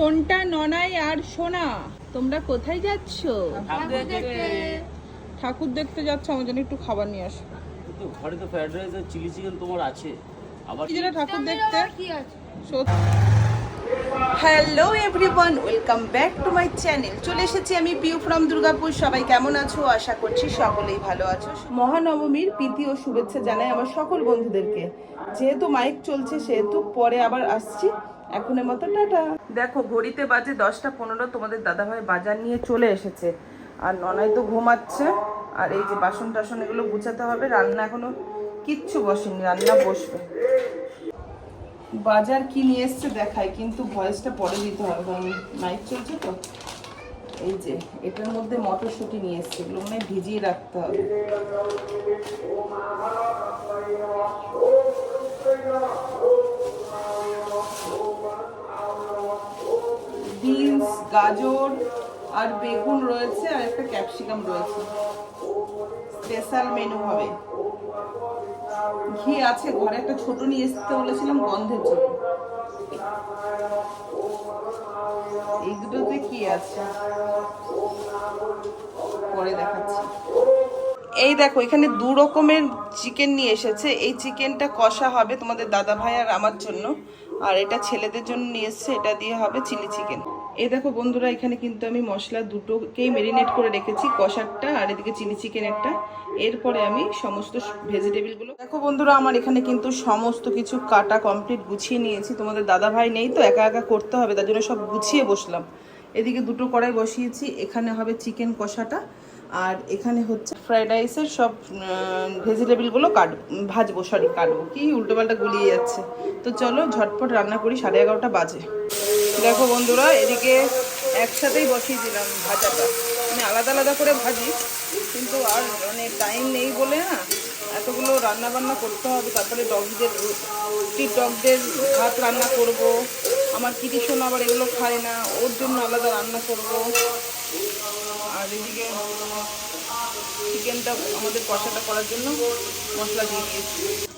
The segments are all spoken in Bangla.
সোনটা ননাই আর সোনা তোমরা কোথায় যাচ্ছ? ঠাকুর দেখতে। যাচ্ছ আমার জন্য একটু খাবার নিয়ে আসো। তো ঘরে তো ফ্রাইড রাইস আর চিলি চিকেন তোমার আছে। আবার কি ঠাকুর দেখতে? Hello everyone welcome back to my channel চলে এসেছি আমি পিউ ফ্রম দুর্গাপুর সবাই কেমন আছো? আশা করছি সকলেই ভালো আছো। মহানবমীর প্রীতি ও শুভেচ্ছা জানাই আমার সকল বন্ধুদেরকে। যেহেতু মাইক চলছে, সেহেতু পরে আবার আসছি। এখনের মতো টাটা। দেখো, ঘড়িতে বাজে দশটা পনেরো। তোমাদের দাদাভাই বাজার নিয়ে চলে এসেছে। আর ননাই তো ঘুমাচ্ছে। আর এই যে বাসন টাসন এগুলো গুছাতে হবে। রান্না এখনও কিচ্ছু বসেনি। রান্না বসবে। বাজার কি নিয়ে এসছে দেখায় কিন্তু ভয়েসটা পরে দিতে হবে, কারণ নাইট চলছে তো। এই যে, এটার মধ্যে মটরশুঁটি নিয়ে এসছে, এগুলো মনে ভিজিয়ে রাখতে হবে। বিনস, গাজর আর বেগুন রয়েছে, আর একটা ক্যাপসিকাম রয়েছে। স্পেশাল মেনু হবে। ঘি আছে, ঘরে একটা ছোট নিয়ে আসতে বলেছিলাম গন্ধের জন্য। এই দুটোতে কি আছে? পরে দেখাচ্ছি। এই দেখো, এখানে দু রকমের চিকেন নিয়ে এসেছে। এই চিকেনটা কষা হবে তোমাদের দাদা ভাই আর আমার জন্য। আর এটা ছেলেদের জন্য নিয়ে এসেছে, এটা দিয়ে হবে চিলি চিকেন এই দেখো বন্ধুরা, এখানে কিন্তু আমি মশলা দুটোকেই মেরিনেট করে রেখেছি, কষারটা আর এদিকে চিলি চিকেন একটা। এরপরে আমি সমস্ত ভেজিটেবলগুলো দেখো বন্ধুরা, আমার এখানে কিন্তু সমস্ত কিছু কাটা কমপ্লিট গুছিয়ে নিয়েছি। তোমাদের দাদা ভাই নেই তো, একা একা করতে হবে, তার জন্য সব গুছিয়ে বসলাম। এদিকে দুটো কড়াই বসিয়েছি, এখানে হবে চিকেন কষাটা, আর এখানে হচ্ছে ফ্রাইড রাইসের সব ভেজিটেবলগুলো কাট ভাজবো সরি কাটবো, কি উল্টোপাল্টা গুলিয়ে যাচ্ছে। তো চলো, ঝটপট রান্না করি, সাড়ে এগারোটা বাজে। দেখো বন্ধুরা, এদিকে একসাথেই বসিয়ে দিলাম ভাজাটা। আমি আলাদা আলাদা করে ভাজি, কিন্তু আর মানে টাইম নেই বলে না এতগুলো রান্না বান্না করতে হবে, তারপরে ডগদের স্ট্রিট ডগদের ভাত রান্না করব, আমার কিটিশন আবার এগুলো খায় না, ওর জন্য আলাদা রান্না করব। আর এদিকে চিকেনটা আমাদের কষাটা করার জন্য মশলা দিয়ে দিয়েছি।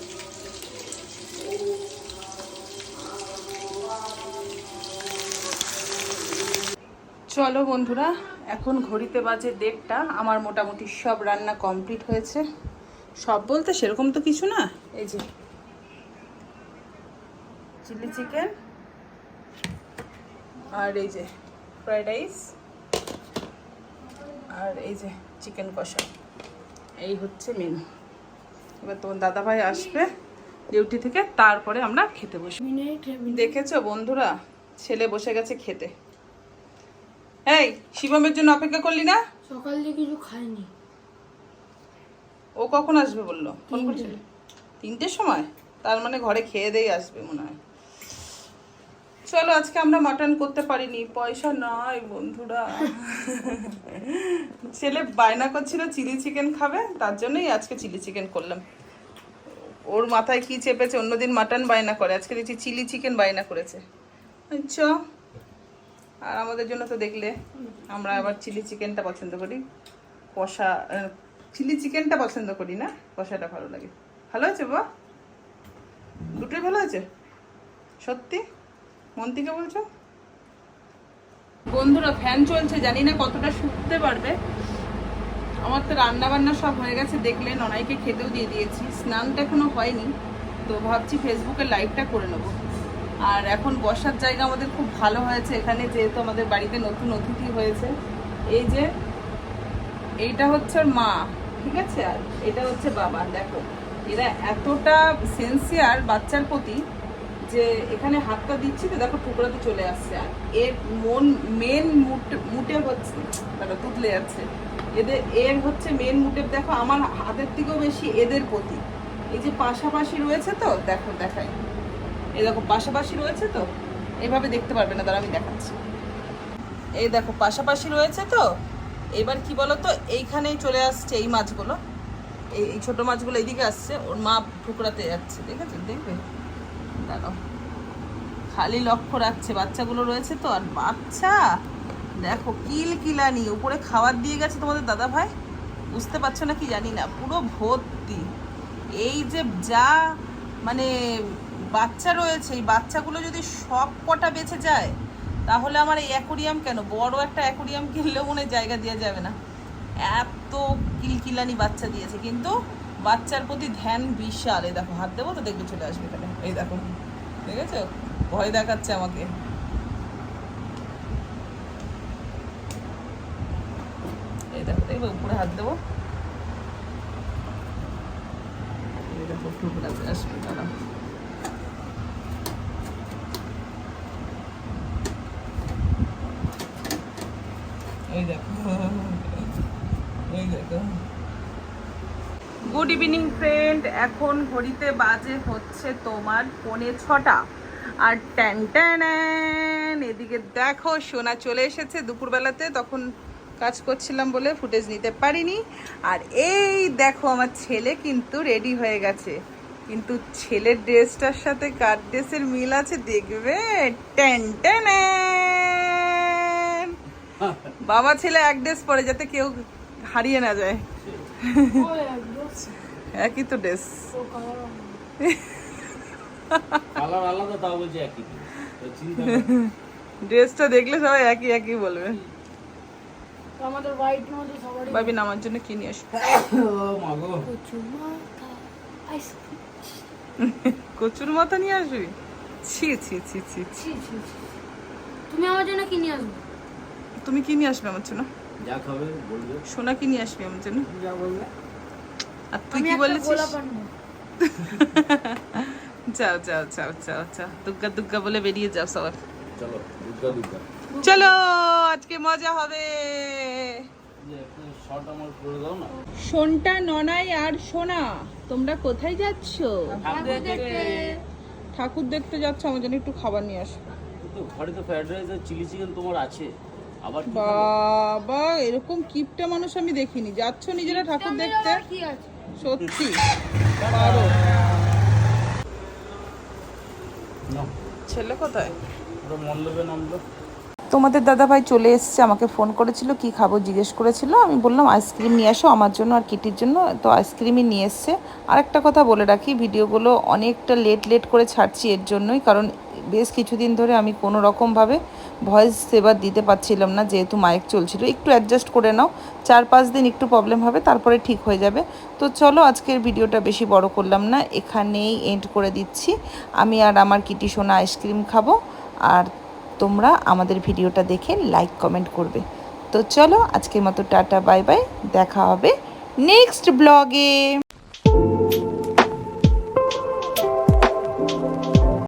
চলো বন্ধুরা এখন ঘড়িতে বাজে দেড়টা আমার মোটামুটি সব রান্না কমপ্লিট হয়েছে। সব বলতে সেরকম তো কিছু না? এই যে চিলি চিকেন আর এই যে ফ্রাইড রাইস আর এই যে চিকেন কষা। এই হচ্ছে মেনু। এবার তোমার দাদাভাই আসবে ডিউটি থেকে তারপরে আমরা খেতে বসি দেখেছ বন্ধুরা? ছেলে বসে গেছে খেতে। এই শিবমের জন্য অপেক্ষা করলি না? সকাল দিয়ে কিছু খাইনি। ও কখন আসবে বলল? ফোন করছিল? তিনটের সময়? তার মানে ঘরে খেয়ে দিয়ে আসবে মনে হয়। চলো আজকে আমরা মাটন করতে পারিনি। পয়সা নয় বন্ধুরা। ছেলে বায়না করছিল চিলি চিকেন খাবে তার জন্যই আজকে চিলি চিকেন করলাম। ওর মাথায় কি চেপেছে? অন্যদিন মাটন বায়না করে। আজকে দেখছি চিলি চিকেন বায়না করেছে। চ আর আমাদের জন্য তো দেখলে আমরা আবার চিলি চিকেনটা পছন্দ করি। কষা চিলি চিকেনটা পছন্দ করি না, কষাটা ভালো লাগে। ভালো হয়েছে বাবা? দুটোই ভালো হয়েছে? সত্যি? মন থেকে বলছো? বন্ধুরা ফ্যান চলছে, জানি না কতটা শুকতে পারবে। আমার তো রান্না বান্না সব হয়ে গেছে, দেখলে ননাইকে খেতেও দিয়ে দিয়েছি। স্নানটা এখনও হয়নি, তো ভাবছি ফেসবুকে লাইভটা করে নেব। আর এখন বসার জায়গা আমাদের খুব ভালো হয়েছে। এখানে যেহেতু আমাদের বাড়িতে নতুন অতিথি হয়েছে। এই যে, এইটা হচ্ছে ওর মা, ঠিক আছে? আর এটা হচ্ছে বাবা, দেখো। এরা এতটা সেন্সিয়ার বাচ্চার প্রতি যে এখানে হাতটা দিচ্ছি তো দেখো টুকরাতে চলে আসছে। আর এর মন মেন মুট মুটে হচ্ছে, দেখো তুতলে যাচ্ছে। এদের, এর হচ্ছে মেন মুটেভ দেখো আমার হাতের থেকেও বেশি এদের প্রতি। এই যে পাশাপাশি রয়েছে তো, দেখো, দেখাই। এই দেখো, পাশাপাশি রয়েছে তো? এইভাবে দেখতে পারবে না দাঁড়া আমি দেখাচ্ছি। এই দেখো, পাশাপাশি রয়েছে তো? এবার কি বলো তো এইখানেই চলে আসছে এই মাছগুলো। এই এই ছোটো মাছগুলো এইদিকে আসছে, ওর মা ঠুকরাতে যাচ্ছে, দেখেছ? দেখবে? দাঁড়াও। খালি লক্ষ্য রাখছে, বাচ্চাগুলো রয়েছে তো, আর বাচ্চা? দেখো, কিল কিলানি, উপরে খাবার দিয়ে গেছে তোমাদের দাদা ভাই? বুঝতে পারছ না কি জানি না, পুরো ভর্তি। এই যে যা মানে বাচ্চা রয়েছে, এই বাচ্চাগুলো যদি সব কটা বেঁচে যায়, তাহলে আমার এই অ্যাকোরিয়াম কেন? বড় একটা অ্যাকোরিয়াম কিনলেও মনে জায়গা দেওয়া যাবে না। এত কিলকিলানি বাচ্চা দিয়েছে, কিন্তু বাচ্চার প্রতি ধ্যান বিশাল। এই দেখো, হাত দেবো তো, দেখবে চলে আসবে এখানে। এই দেখো ঠিক আছে ভয় দেখাচ্ছে আমাকে। এই দেখো উপরে হাত দেবো। গুড ইভিনিং ফ্রেন্ড এখন ঘড়িতে বাজে হচ্ছে তোমার পৌনে ছটা। আর ট্যান ট্যান এদিকে দেখো, সোনা চলে এসেছে দুপুরবেলাতে, তখন কাজ করছিলাম বলে ফুটেজ নিতে পারিনি। আর এই দেখো, আমার ছেলে কিন্তু রেডি হয়ে গেছে। কিন্তু ছেলের ড্রেসটার সাথে কার ড্রেসের মিল আছে, দেখবে? ট্যান ট্যান। বাবা ছেলে এক ড্রেস পরে যাতে কেউ হারিয়ে না যায়। একই তো ড্রেস। কালার আলাদা তাও বলছে একই। ড্রেসটা দেখলে সবাই একই একই বলবে। আমাদের হোয়াইট মধ্যে সবারই ভাবি নামার জন্য কি নিয়ে আসব? কচুর মাথা নিয়ে আসবি? ছি ছি ছি ছি। ছি। ছি ছি ছি। তুমি আমার জন্য কি নিয়ে আসবে? তুমি কি নিয়ে আসবে আমার জন্য? যা খাবে বলবে। সোনা কি নিয়ে আসবে আমার জন্য? যা বলবে। আর তুই কি বলেছিস? যাও যাও যাও যাও যাও। দুগ্গা দুগ্গা বলে বেরিয়ে যাও সবার। চলো দুর্গা দুর্গা চলো আজকে মজা হবে। সোনটা ননাই আর সোনা তোমরা কোথায় যাচ্ছ? ঠাকুর দেখতে। যাচ্ছ আমার জন্য একটু খাবার নিয়ে আসো। ঘরে তো ফ্রাইড রাইস আর চিলি চিকেন তোমার আছে। আবার বাবা এরকম কিপটা মানুষ আমি দেখিনি। যাচ্ছ নিজেরা ঠাকুর দেখতে? সত্যি। পারো। ছেলে কোথায়? ওটা মণ্ডপে নামলো। তোমাদের দাদাভাই চলে এসেছে আমাকে ফোন করেছিল কি খাব জিজ্ঞেস করেছিল। আমি বললাম আইসক্রিম নিয়ে আসো আমার জন্য আর কিটির জন্য। তো আইসক্রিমই নিয়ে এসছে। আর একটা কথা বলে রাখি ভিডিওগুলো অনেকটা লেট লেট করে ছাড়ছি এর জন্যই কারণ বেশ কিছুদিন ধরে আমি কোনো রকমভাবে ভয়েস সেবার দিতে পারছিলাম না, যেহেতু মাইক চলছিল। একটু অ্যাডজাস্ট করে নাও, চার পাঁচ দিন একটু প্রবলেম হবে, তারপরে ঠিক হয়ে যাবে। তো চলো, আজকের ভিডিওটা বেশি বড় করলাম না, এখানেই এন্ড করে দিচ্ছি। আমি আর আমার কিটি সোনা আইসক্রিম খাব, আর তোমরা আমাদের ভিডিওটা দেখে লাইক কমেন্ট করবে। তো চলো, আজকের মতো টাটা বাই বাই দেখা হবে নেক্সট ব্লগে